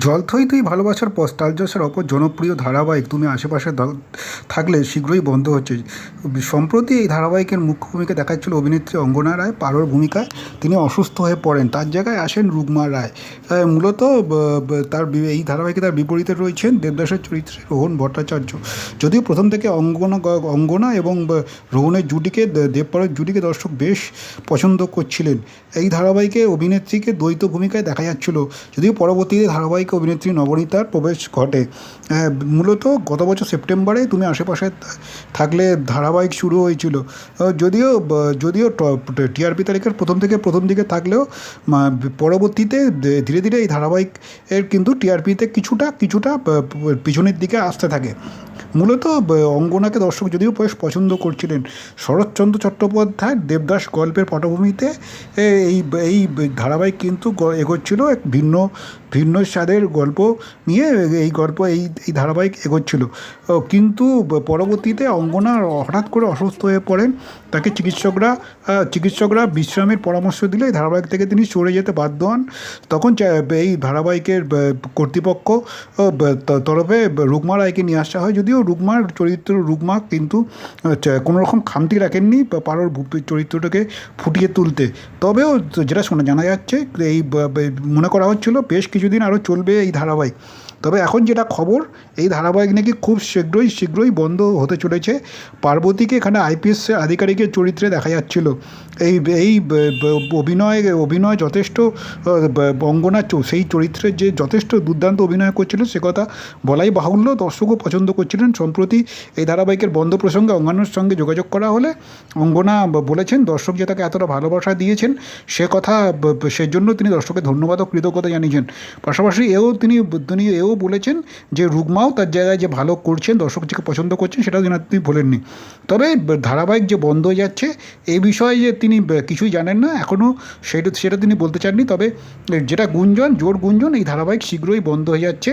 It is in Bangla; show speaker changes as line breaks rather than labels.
জল থই তুই ভালোবাসার পর স্টারজসের অপর জনপ্রিয় ধারাবাহিক তুমি আশেপাশে থাকলে শীঘ্রই বন্ধ হচ্ছে। সম্প্রতি এই ধারাবাহিকের মুখ্য ভূমিকা দেখাচ্ছিল অভিনেত্রী অঙ্গনা রায়, পারোর ভূমিকায় তিনি অসুস্থ হয়ে পড়েন। তার জায়গায় আসেন রুগমা রায়। মূলত তার এই ধারাবাহিকে তার বিপরীতে রয়েছেন দেবদাসের চরিত্রে রোহন ভট্টাচার্য। যদিও প্রথম থেকে অঙ্গনা অঙ্গনা এবং রোহনের জুটিকে দেবপাড়ের জুটিকে দর্শক বেশ পছন্দ করছিলেন। এই ধারাবাহিকে অভিনেত্রীকে দ্বৈত ভূমিকায় দেখা যাচ্ছিল। যদিও পরবর্তীতে ধারাবাহিকে অভিনেত্রী নবনীতার প্রবেশ ঘটে। মূলত গত বছর সেপ্টেম্বরে তুমি আশেপাশে থাকলে ধারাবাহিক শুরু হয়েছিল। যদিও যদিও টিআরপি তালিকার প্রথম থেকে প্রথম দিকে থাকলেও পরবর্তীতে ধীরে ধীরে এই ধারাবাহিক এর কিন্তু টিআরপিতে কিছুটা কিছুটা পিছনের দিকে আসতে থাকে। মূলত অঙ্গনাকে দর্শক যদিও বেশ পছন্দ করছিলেন, শরৎচন্দ্র চট্টোপাধ্যায় দেবদাস গল্পের পটভূমিতে এই এই ধারাবাহিক কিন্তু এগোচ্ছিল এক ভিন্ন ভিন্ন স্বাদের গল্প নিয়ে এই গল্প, এই এই ধারাবাহিক এগোচ্ছিল। কিন্তু পরবর্তীতে অঙ্গনা হঠাৎ করে অসুস্থ হয়ে পড়েন। তাকে চিকিৎসকরা চিকিৎসকরা বিশ্রামের পরামর্শ দিলে এই ধারাবাহিক থেকে তিনি সরে যেতে বাধ্য হন। তখন এই ধারাবাহিকের কর্তৃপক্ষ তরফে রুকমা রায়কে নিয়ে আসা হয়। যদিও রুকমার চরিত্র, রুকমা কিন্তু কোনো রকম খামতি রাখেননি পারোর চরিত্রটাকে ফুটিয়ে তুলতে। তবেও যেটা শোনা, জানা যাচ্ছে, এই মনে করা হচ্ছিল, বেশ কিছুদিন আরও চলবে এই ধারাবাহিক। তবে এখন যেটা খবর এই ধারাবাহিক নাকি খুব শীঘ্রই শীঘ্রই বন্ধ হতে চলেছে। পার্বতীকে এখানে আইপিএস আধিকারিকের চরিত্রে দেখা যাচ্ছিল। এই এই অভিনয় অভিনয় যথেষ্ট আহ, ব- অঙ্গনা সেই চরিত্রে যে যথেষ্ট দুর্দান্ত অভিনয় করছিল সে কথা বলাই বাহুল্য। দর্শকও পছন্দ করছিলেন। সম্প্রতি এই ধারাবাহিকের বন্ধ প্রসঙ্গে অঙ্গানোর সঙ্গে যোগাযোগ করা হলে অঙ্গনা বলেছেন দর্শক যে তাকে এতটা ভালোবাসা দিয়েছেন সে কথা সেজন্য তিনি দর্শকের ধন্যবাদ ও কৃতজ্ঞতা জানিয়েছেন। পাশাপাশি এও তিনি তিনি এও বলেছেন যে রুগমাও তার জায়গায় যে ভালো করছেন, দর্শক যাকে পছন্দ করছেন সেটাও যেন তিনি বলেননি তবে ধারাবাহিক যে বন্ধ হয়ে যাচ্ছে এই বিষয়ে যে তিনি কিছুই জানেন না এখনও সেটা সেটা তিনি বলতে চাননি। তবে যেটা গুঞ্জন, জোর গুঞ্জন, এই ধারাবাহিক শীঘ্রই বন্ধ হয়ে যাচ্ছে।